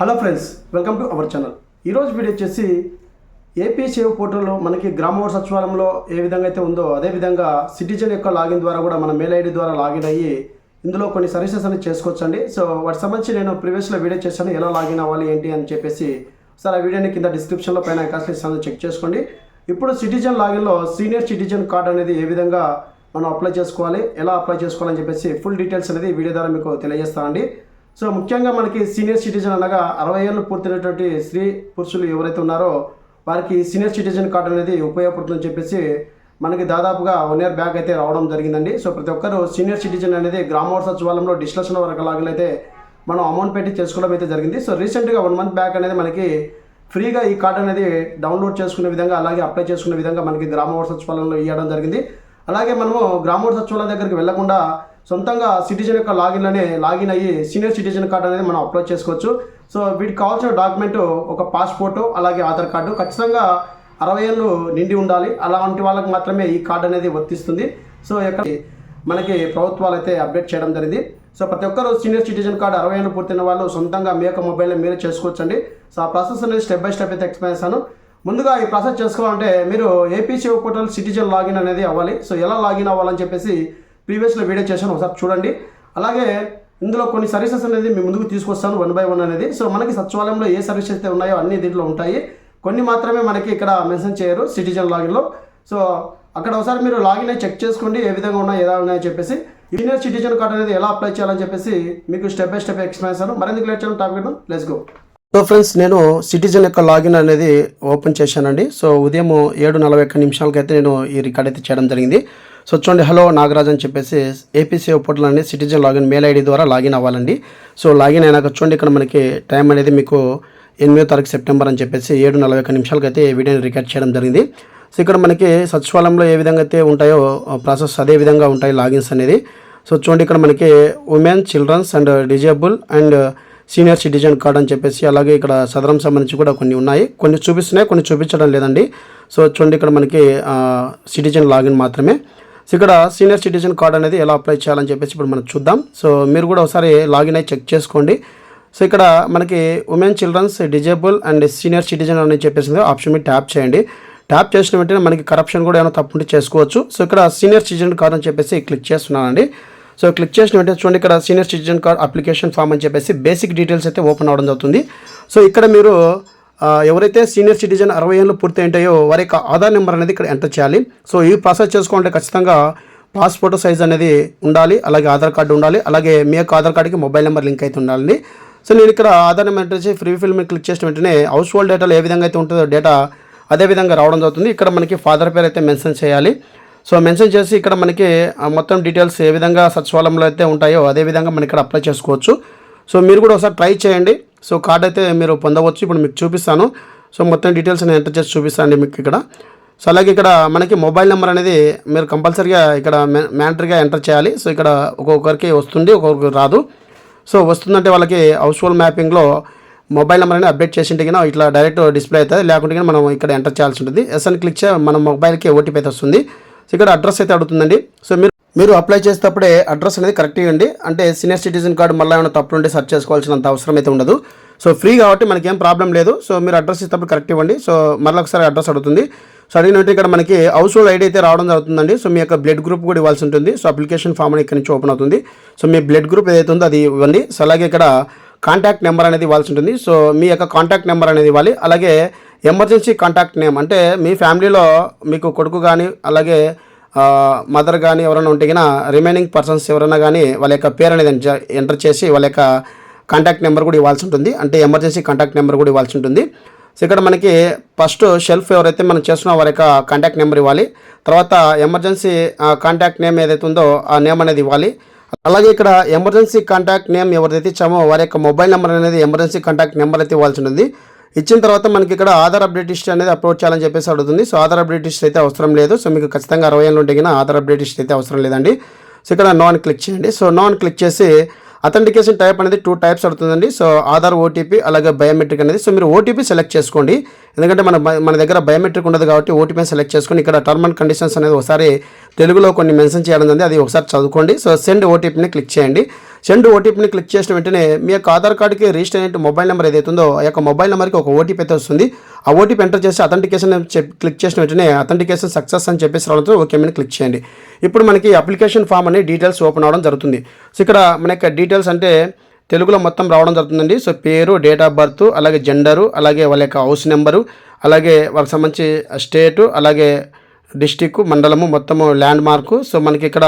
Hello friends welcome to our channel. ఈరోజు video వచ్చేసి AP Seva పోర్టల్లో మనకి గ్రామ సచివాలయంలో ఏ విధంగా అయితే ఉందో అదే విధంగా సిటిజన్ యొక్క లాగిన్ ద్వారా కూడా మన మెయిల్ ఐడి ద్వారా లాగిన్ అయ్యి ఇందులో కొన్ని సర్వీసెస్ అనేది చేసుకోవచ్చండి. సో వాటి సంబంధించి నేను ప్రీవియస్లో వీడియో చేశాను ఎలా లాగిన్ అవ్వాలి ఏంటి అని చెప్పేసి సార్ ఆ వీడియోని కింద డిస్క్రిప్షన్లో పైన కాస్ట్ ఇస్తాను చెక్ చేసుకోండి. ఇప్పుడు సిటిజన్ లాగిన్లో సీనియర్ సిటిజన్ కార్డ్ అనేది ఏ విధంగా మనం అప్లై చేసుకోవాలి ఎలా అప్లై చేసుకోవాలని చెప్పేసి ఫుల్ డీటెయిల్స్ అనేది వీడియో ద్వారా మీకు తెలియజేస్తానండి. సో ముఖ్యంగా మనకి సీనియర్ సిటిజన్ అనగా అరవై ఏళ్ళు పూర్తయినటువంటి స్త్రీ పురుషులు ఎవరైతే ఉన్నారో వారికి సీనియర్ సిటిజన్ కార్డు అనేది ఉపయోగపడుతుందని చెప్పేసి మనకి దాదాపుగా వన్ ఇయర్ బ్యాక్ అయితే రావడం జరిగిందండి. సో ప్రతి ఒక్కరు సీనియర్ సిటిజన్ అనేది గ్రామ సచివాలయంలో డిస్కషన్ వరకు లాగలైతే మనం అమౌంట్ పెట్టి చేసుకోవడం అయితే జరిగింది. సో రీసెంట్గా వన్ మంత్ బ్యాక్ అనేది మనకి ఫ్రీగా ఈ కార్డు అనేది డౌన్లోడ్ చేసుకునే విధంగా అలాగే అప్లై చేసుకునే విధంగా మనకి గ్రామ సచివాలయంలో ఇవ్వడం జరిగింది. అలాగే మనము గ్రామ సచివాలయం దగ్గరికి వెళ్ళకుండా సొంతంగా సిటిజన్ యొక్క లాగిన్లోనే లాగిన్ అయ్యి సీనియర్ సిటిజన్ కార్డు అనేది మనం అప్లోడ్ చేసుకోవచ్చు. సో వీటికి కావాల్సిన డాక్యుమెంట్ ఒక పాస్పోర్టు అలాగే ఆధార్ కార్డు ఖచ్చితంగా అరవై ఏళ్ళు నిండి ఉండాలి. అలాంటి వాళ్ళకి మాత్రమే ఈ కార్డు అనేది వర్తిస్తుంది. సో ఎక్కడ మనకి ప్రభుత్వాలు అయితే అప్డేట్ చేయడం జరిగింది. సో ప్రతి ఒక్కరు సీనియర్ సిటిజన్ కార్డు అరవై ఏళ్ళు పూర్తయిన వాళ్ళు సొంతంగా మీ యొక్క మొబైల్లో మీరే చేసుకోవచ్చండి. సో ఆ ప్రాసెస్ అనేది స్టెప్ బై స్టెప్ అయితే ఎక్స్ప్లెయిన్ చేస్తాను. ముందుగా ఈ ప్రాసెస్ చేసుకోవాలంటే మీరు ఏపీ సేవ పోర్టల్ సిటిజన్ లాగిన్ అనేది అవ్వాలి. సో ఎలా లాగిన్ అవ్వాలని చెప్పేసి ప్రీవియస్లో వీడియో చేశాను ఒకసారి చూడండి. అలాగే ఇందులో కొన్ని సర్వీసెస్ అనేది మీ ముందుకు తీసుకొస్తాను వన్ బై వన్ అనేది. సో మనకి సచివాలయంలో ఏ సర్వీసెస్ అయితే ఉన్నాయో అన్ని దీంట్లో ఉంటాయి. కొన్ని మాత్రమే మనకి ఇక్కడ మెన్షన్ చేయరు సిటిజన్ లాగిన్లో సో అక్కడ ఒకసారి మీరు లాగిన్ అయ్యి చెక్ చేసుకోండి ఏ విధంగా ఉన్నాయి ఎలా ఉన్నాయని చెప్పేసి. యూనియర్ సిటిజన్ కార్డ్ అనేది ఎలా అప్లై చేయాలని చెప్పేసి మీకు స్టెప్ బై స్టెప్ ఎక్స్ప్లెయిన్ చేస్తాను. మరింత లేట్ చేయడం topic let's go so friends నేను సిటిజన్ యొక్క లాగిన్ అనేది ఓపెన్ చేశానండి. సో ఉదయం ఏడు నలభై ఒక్క నిమిషాలకైతే నేను ఈ రికార్డ్ అయితే చేయడం జరిగింది. సో చూడండి హలో నాగరాజ్ అని చెప్పేసి ఏపీసీ పోర్టల్ అనేది సిటిజన్ లాగిన్ మెయిల్ ఐడి ద్వారా లాగిన్ అవ్వాలండి. సో లాగిన్ అయినాక చూడండి ఇక్కడ మనకి టైం అనేది మీకు ఎనిమిదో తారీఖు సెప్టెంబర్ అని చెప్పేసి ఏడు నలభై ఒక్క నిమిషాలకైతే ఈ వీడియోని రికార్డ్ చేయడం జరిగింది. సో ఇక్కడ మనకి సచివాలయంలో ఏ విధంగా అయితే ఉంటాయో ప్రాసెస్ అదే విధంగా ఉంటాయి లాగిన్స్ అనేది. సో చూడండి ఇక్కడ మనకి women childrens and disable and senior citizen card అని చెప్పేసి అలాగే ఇక్కడ సదరం సంబంధించి కూడా కొన్ని ఉన్నాయి. కొన్ని చూపిస్తున్నాయి కొన్ని చూపించడం లేదండి. సో చూడండి ఇక్కడ మనకి సిటిజన్ లాగిన్ మాత్రమే. సో ఇక్కడ సీనియర్ సిటిజన్ కార్డ్ అనేది ఎలా అప్లై చేయాలని చెప్పేసి ఇప్పుడు మనం చూద్దాం. సో మీరు కూడా ఒకసారి లాగిన్ అయ్యి చెక్ చేసుకోండి. సో ఇక్కడ మనకి women childrens disable and senior citizen అని చెప్పేసి ఆప్షన్ మీద ట్యాప్ చేయండి. ట్యాప్ చేసిన వెంటనే మనకి కరప్షన్ కూడా ఏమైనా తప్పు ఉంటే చేసుకోవచ్చు. సో ఇక్కడ సీనియర్ సిటిజన్ కార్డ్ అని చెప్పేసి క్లిక్ చేస్తున్నానండి. సో క్లిక్ చేసిన వెంటనే చూడండి ఇక్కడ senior citizen card application form అని చెప్పేసి బేసిక్ డీటెయిల్స్ అయితే ఓపెన్ అవ్వడం జరుగుతుంది. సో ఇక్కడ మీరు ఎవరైతే సీనియర్ సిటిజన్ అరవై ఏళ్ళు పూర్తి ఉంటాయో వారి యొక్క ఆధార్ నెంబర్ అనేది ఇక్కడ ఎంటర్ చేయాలి. సో ఈ ప్రాసెస్ చేసుకోవాలంటే ఖచ్చితంగా పాస్పోర్ట్ సైజ్ అనేది ఉండాలి అలాగే ఆధార్ కార్డు ఉండాలి అలాగే మీ యొక్క ఆధార్ కార్డుకి మొబైల్ నెంబర్ లింక్ అయితే ఉండాలండి. సో నేను ఇక్కడ ఆధార్ నెంబర్ ఎంటర్ చేసి ఫ్రీ ఫిల్ మీద క్లిక్ చేసిన వెంటనే హౌస్ హోల్డ్ డేటాలో ఏ విధంగా అయితే ఉంటుందో డేటా అదే విధంగా రావడం జరుగుతుంది. ఇక్కడ మనకి ఫాదర్ పేరు అయితే మెన్షన్ చేయాలి. సో మెన్షన్ చేసి ఇక్కడ మనకి మొత్తం డీటెయిల్స్ ఏ విధంగా సచివాలయంలో అయితే ఉంటాయో అదే విధంగా మనం ఇక్కడ అప్లై చేసుకోవచ్చు. సో మీరు కూడా ఒకసారి ట్రై చేయండి. సో కార్డ్ అయితే మీరు పొందవచ్చు. ఇప్పుడు మీకు చూపిస్తాను. సో మొత్తం డీటెయిల్స్ నేను ఎంటర్ చేసి చూపిస్తాను మీకు ఇక్కడ. సో అలాగే ఇక్కడ మనకి మొబైల్ నెంబర్ అనేది మీరు కంపల్సరీగా ఇక్కడ మ్యాండరీగా ఎంటర్ చేయాలి. సో ఇక్కడ ఒక్కొక్కరికి వస్తుంది ఒక్కొక్కరికి రాదు. సో వస్తుందంటే వాళ్ళకి హౌస్ హోల్డ్ మ్యాపింగ్లో మొబైల్ నెంబర్ అనేది అప్డేట్ చేసింటే కన్నా ఇట్లా డైరెక్ట్ డిస్ప్లే అవుతుంది. లేకుంటే మనం ఇక్కడ ఎంటర్ చేయాల్సి ఉంటుంది. ఎస్ఎన్ క్లిక్ చే మన మొబైల్కి ఓటీపీ అయితే వస్తుంది. సో ఇక్కడ అడ్రస్ అయితే అడుగుతుందండి. సో మీరు మీరు అప్లై చేసేటప్పుడే అడ్రస్ అనేది కరెక్ట్ ఇవ్వండి. అంటే సీనియర్ సిటిజన్ కార్డు మళ్ళీ ఏమైనా తప్పులు ఉంటే సెర్చ్ చేసుకోవాల్సినంత అవసరం అయితే ఉండదు. సో ఫ్రీ కాబట్టి మనకి ఏం ప్రాబ్లం లేదు. సో మీరు అడ్రస్ ఇచ్చేటప్పుడు కరెక్ట్ ఇవ్వండి. సో మళ్ళీ ఒకసారి అడ్రస్ అడుగుతుంది. సో అడిగినట్టు ఇక్కడ మనకి హౌస్ హోల్డ్ ఐడి అయితే రావడం జరుగుతుందండి. సో మీ యొక్క బ్లడ్ గ్రూప్ కూడా ఇవ్వాల్సి ఉంటుంది. సో అప్లికేషన్ ఫామ్ అని ఇక్కడ నుంచి ఓపెన్ అవుతుంది. సో మీ బ్లడ్ గ్రూప్ ఏదైతే ఉందో అది ఇవ్వండి. సో అలాగే ఇక్కడ కాంటాక్ట్ నెంబర్ అనేది ఇవ్వాల్సి ఉంటుంది. సో మీ యొక్క కాంటాక్ట్ నెంబర్ అనేది ఇవ్వాలి. అలాగే ఎమర్జెన్సీ కాంటాక్ట్ నేమ్ అంటే మీ ఫ్యామిలీలో మీకు కొడుకు కానీ అలాగే మదర్ కానీ ఎవరైనా ఉంటే కన్నా రిమైనింగ్ పర్సన్స్ ఎవరైనా కానీ వాళ్ళ యొక్క పేరు అనేది ఎంటర్- చేసి వాళ్ళ యొక్క కాంటాక్ట్ నెంబర్ కూడా ఇవ్వాల్సి ఉంటుంది. అంటే ఎమర్జెన్సీ కాంటాక్ట్ నెంబర్ కూడా ఇవ్వాల్సి ఉంటుంది. సో ఇక్కడ మనకి ఫస్ట్ షెల్ఫ్ ఎవరైతే మనం చేస్తున్నా వారి యొక్క కాంటాక్ట్ నెంబర్ ఇవ్వాలి. తర్వాత ఎమర్జెన్సీ కాంటాక్ట్ నేమ్ ఏదైతే ఉందో ఆ నేమ్ అనేది ఇవ్వాలి. అలాగే ఇక్కడ ఎమర్జెన్సీ కాంటాక్ట్ నేమ్ ఎవరైతే ఇచ్చామో వారి యొక్క మొబైల్ నెంబర్ అనేది ఎమర్జెన్సీ కాంటాక్ట్ నెంబర్ అయితే ఇవ్వాల్సి ఉంటుంది. ఇచ్చిన తర్వాత మనకి ఇక్కడ ఆధార్ అప్డేట్ హిస్టరీ అనేది అప్లోడ్ చేయాలని చెప్పేసి అడుగుతుంది. సో ఆధార్ అప్డేట్ హిస్టరీ అయితే అవసరం లేదు. సో మీకు ఖచ్చితంగా అరవై ఏళ్ళు ఉంటే కన్నా ఆధార్ అప్డేట్ హిస్టరీ అయితే అవసరం లేదండి. సో ఇక్కడ నాన్ క్లిక్ చేయండి. సో నాన్ క్లిక్ చేసి అథెంటికేషన్ టైప్ అనేది టూ టైప్స్ అడుగుతుందండి. సో ఆధార్ ఓటీపీ అలాగే బయోమెట్రిక్ అనేది. సో మీరు ఓటీపీ సెలెక్ట్ చేసుకోండి. ఎందుకంటే మన మన దగ్గర బయోమెట్రిక్ ఉండదు కాబట్టి ఓటీపీ సెలెక్ట్ చేసుకొని ఇక్కడ టర్మ్ అండ్ కండిషన్స్ అనేది ఒకసారి తెలుగులో కొన్ని మెన్షన్ చేయడం ఉంది. అది ఒకసారి చదువుకోండి. సో సెండ్ ఓటీపీని క్లిక్ చేయండి. సెండ్ ఓటీపీని క్లిక్ చేసిన వెంటనే మీ యొక్క ఆధార్ కార్డుకి రిజిస్టర్ అయిన మొబైల్ నెంబర్ ఏదైతే ఉందో ఆ యొక్క మొబైల్ నెంబర్కి ఒక ఓటీపీ అయితే వస్తుంది. ఆ ఓటీపీ ఎంటర్ చేసి అథెంటికేషన్ క్లిక్ చేసిన వెంటనే అథెంటికేషన్ సక్సెస్ అని చెప్పేసి రావడంతో ఓకే మీద క్లిక్ చేయండి. ఇప్పుడు మనకి అప్లికేషన్ ఫామ్ అనే డీటెయిల్స్ ఓపెన్ అవ్వడం జరుగుతుంది. సో ఇక్కడ మన యొక్క డీటెయిల్స్ అంటే తెలుగులో మొత్తం రావడం జరుగుతుందండి. సో పేరు డేట్ ఆఫ్ బర్త్ అలాగే జెండరు అలాగే వాళ్ళ యొక్క హౌస్ నెంబరు అలాగే వాళ్ళకి సంబంధించి స్టేటు అలాగే డిస్టిక్ మండలము మొత్తము ల్యాండ్ మార్కు సో మనకి ఇక్కడ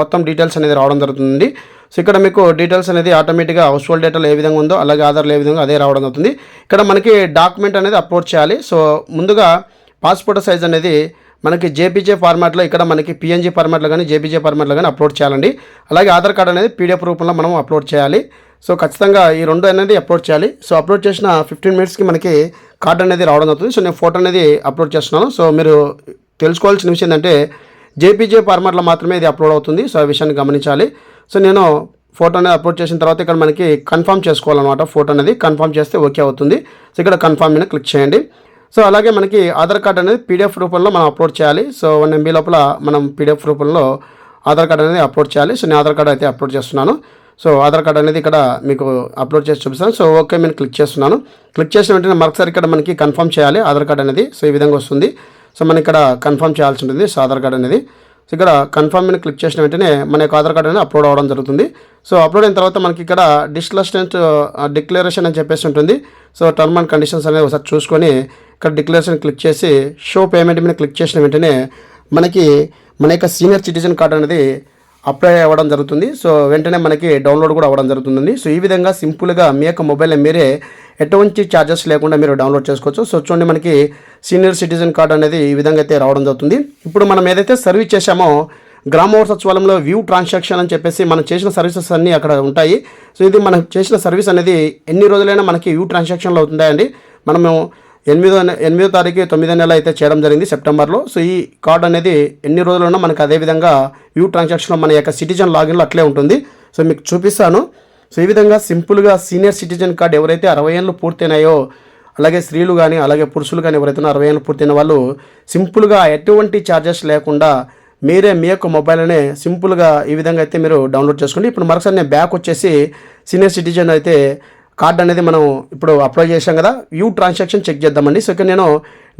మొత్తం డీటెయిల్స్ అనేది రావడం జరుగుతుంది సో ఇక్కడ మీకు డీటెయిల్స్ అనేది ఆటోమేటిక్గా హౌస్ హోల్డ్ డేటాలు ఏ విధంగా ఉందో అలాగే ఆధార్లు ఏ విధంగా అదే రావడం అవుతుంది. ఇక్కడ మనకి డాక్యుమెంట్ అనేది అప్లోడ్ చేయాలి. సో ముందుగా పాస్పోర్ట్ సైజ్ అనేది మనకి జేపీజే ఫార్మాట్లో ఇక్కడ మనకి పిఎన్జీ ఫార్మాట్లో కానీ జేపీజే ఫార్మాట్లో కానీ అప్లోడ్ చేయాలండి. అలాగే ఆధార్ కార్డ్ అనేది పీడిఎఫ్ రూపంలో మనం అప్లోడ్ చేయాలి. సో ఖచ్చితంగా ఈ రెండు అనేది అప్లోడ్ చేయాలి. సో అప్లోడ్ చేసిన ఫిఫ్టీన్ మినిట్స్కి మనకి కార్డ్ అనేది రావడం అవుతుంది. సో నేను ఫోటో అనేది అప్లోడ్ చేస్తున్నాను. సో మీరు తెలుసుకోవాల్సిన విషయం ఏంటంటే జేపీజే ఫార్మాట్లో మాత్రమే ఇది అప్లోడ్ అవుతుంది. సో ఆ విషయాన్ని గమనించాలి. సో నేను ఫోటో అనేది అప్లోడ్ చేసిన తర్వాత ఇక్కడ మనకి కన్ఫర్మ్ చేసుకోవాలన్నమాట. ఫోటో అనేది కన్ఫర్మ్ చేస్తే ఓకే అవుతుంది. సో ఇక్కడ కన్ఫర్మ్ మీద క్లిక్ చేయండి. సో అలాగే మనకి ఆధార్ కార్డ్ అనేది పీడిఎఫ్ రూపంలో మనం అప్లోడ్ చేయాలి. సో వన్ ఎంబీ లోపల మనం పీడిఎఫ్ రూపంలో ఆధార్ కార్డ్ అనేది అప్లోడ్ చేయాలి. సో నేను ఆధార్ కార్డ్ అయితే అప్లోడ్ చేస్తున్నాను. సో ఆధార్ కార్డ్ అనేది ఇక్కడ మీకు అప్లోడ్ చేసి చూపిస్తాను. సో ఓకే నేను క్లిక్ చేస్తున్నాను. క్లిక్ చేసిన వెంటనే మరొకసారి ఇక్కడ మనకి కన్ఫర్మ్ చేయాలి. ఆధార్ కార్డ్ అనేది సో ఈ విధంగా వస్తుంది. సో మనం ఇక్కడ కన్ఫర్మ్ చేయాల్సి ఉంటుంది. సో ఆధార్ కార్డ్ అనేది. ఇక్కడ కన్ఫర్మ్ మీద క్లిక్ చేసిన వెంటనే మన యొక్క ఆధార్ కార్డ్ అనేది అప్లోడ్ అవ్వడం జరుగుతుంది. సో అప్లోడ్ అయిన తర్వాత మనకి ఇక్కడ డిస్లస్టెంట్ డిక్లరేషన్ uh, అని చెప్పేసి ఉంటుంది. సో టర్మ్ అండ్ కండిషన్స్ అనేది ఒకసారి చూసుకొని ఇక్కడ డిక్లరేషన్ క్లిక్ చేసి షో పేమెంట్ మీద క్లిక్ చేసిన వెంటనే మనకి మన యొక్క సీనియర్ సిటిజన్ కార్డ్ అనేది అప్లై అవ్వడం జరుగుతుంది. సో వెంటనే మనకి డౌన్లోడ్ కూడా అవ్వడం జరుగుతుంది. సో ఈ విధంగా సింపుల్గా మీ యొక్క మొబైల్లో మీరే ఎటువంటి ఛార్జెస్ లేకుండా మీరు డౌన్లోడ్ చేసుకోవచ్చు. సో చూడండి మనకి సీనియర్ సిటిజన్ కార్డ్ అనేది ఈ విధంగా అయితే రావడం జరుగుతుంది. ఇప్పుడు మనం ఏదైతే సర్వీస్ చేశామో గ్రామ సచివాలయంలో వ్యూ ట్రాన్సాక్షన్ అని చెప్పేసి మనం చేసిన సర్వీసెస్ అన్నీ అక్కడ ఉంటాయి. సో ఇది మనం చేసిన సర్వీస్ అనేది ఎన్ని రోజులైనా మనకి వ్యూ ట్రాన్సాక్షన్లో అవుతుంటాయండి మనము ఎనిమిదో ఎనిమిదో తారీఖు తొమ్మిదో నెల అయితే చేయడం జరిగింది సెప్టెంబర్లో. సో ఈ కార్డ్ అనేది ఎన్ని రోజులున్నా మనకు అదే విధంగా వ్యూ ట్రాన్సాక్షన్లో మన యొక్క సిటిజన్ లాగిన్లో అట్లే ఉంటుంది. సో మీకు చూపిస్తాను. సో ఈ విధంగా సింపుల్గా సీనియర్ సిటిజన్ కార్డ్ ఎవరైతే అరవై ఏళ్ళు పూర్తయినాయో అలాగే స్త్రీలు కానీ అలాగే పురుషులు కానీ ఎవరైతే అరవై ఏళ్ళు పూర్తయిన వాళ్ళు సింపుల్గా ఎటువంటి ఛార్జెస్ లేకుండా మీరే మీ యొక్క మొబైల్నే సింపుల్గా ఈ విధంగా అయితే మీరు డౌన్లోడ్ చేసుకోండి. ఇప్పుడు మరొకసారి నేను బ్యాక్ వచ్చేసి సీనియర్ సిటిజన్ అయితే కార్డ్ అనేది మనం ఇప్పుడు అప్లై చేశాం కదా వ్యూ ట్రాన్సాక్షన్ చెక్ చేద్దామండి. సో ఇక్కడ నేను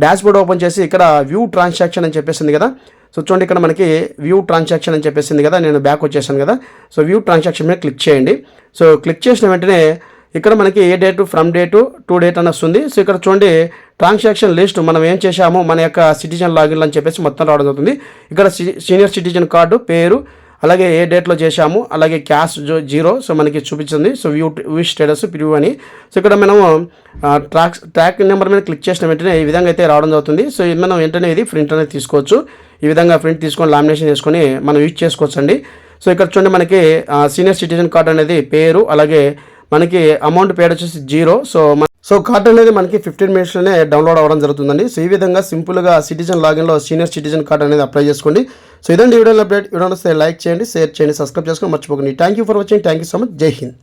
డాష్ బోర్డ్ ఓపెన్ చేసి ఇక్కడ వ్యూ ట్రాన్సాక్షన్ అని చెప్పేసింది కదా సో చూడండి ఇక్కడ మనకి వ్యూ ట్రాన్సాక్షన్ అని చెప్పేసింది కదా నేను బ్యాక్ వచ్చేసాను కదా. సో వ్యూ ట్రాన్సాక్షన్ మీద క్లిక్ చేయండి. సో క్లిక్ చేసిన వెంటనే ఇక్కడ మనకి ఏ date from date to date అని వస్తుంది. సో ఇక్కడ చూడండి ట్రాన్సాక్షన్ లిస్ట్ మనం ఏం చేశామో? మన యొక్క సిటిజన్ లాగిన్ అని చెప్పేసి మొత్తం రావడం జరుగుతుంది. ఇక్కడ సి- సీనియర్ సిటిజన్ కార్డు పేరు అలాగే ఏ డేట్లో చేశాము అలాగే క్యాష్ జో జీరో సో మనకి చూపించింది. So view view status preview అని. సో ఇక్కడ మనము ట్రాక్ ట్రాక్ నెంబర్ మీద క్లిక్ చేసిన వెంటనే ఈ విధంగా అయితే రావడం జరుగుతుంది. సో మనం వెంటనే ఇది ప్రింట్ అనేది తీసుకోవచ్చు. ఈ విధంగా ప్రింట్ తీసుకొని లామినేషన్ చేసుకొని మనం యూజ్ చేసుకోవచ్చు అండి సో ఇక్కడ చూడండి మనకి సీనియర్ సిటిజన్ కార్డ్ అనేది పేరు అలాగే మనకి అమౌంట్ పేడ్ వచ్చేసి జీరో సో మన సో కార్డ్ అనేది మనకి ఫిఫ్టీన్ మినిట్స్లోనే డౌన్లోడ్ అవ్వడం జరుగుతుందండి. సో ఈ విధంగా సింపుల్గా సిటిజన్ లాగిన్లో సీనియర్ సిటిజన్ కార్డ్ అనేది అప్లై చేసుకోండి. సో ఇదండి వీడియో అప్డేట్. వీడియో వస్తే లైక్ చేయండి షేర్ చేయండి సబ్స్క్రైబ్ చేసుకొని మర్చిపోకండి. Thank you for watching thank you so much Jai Hind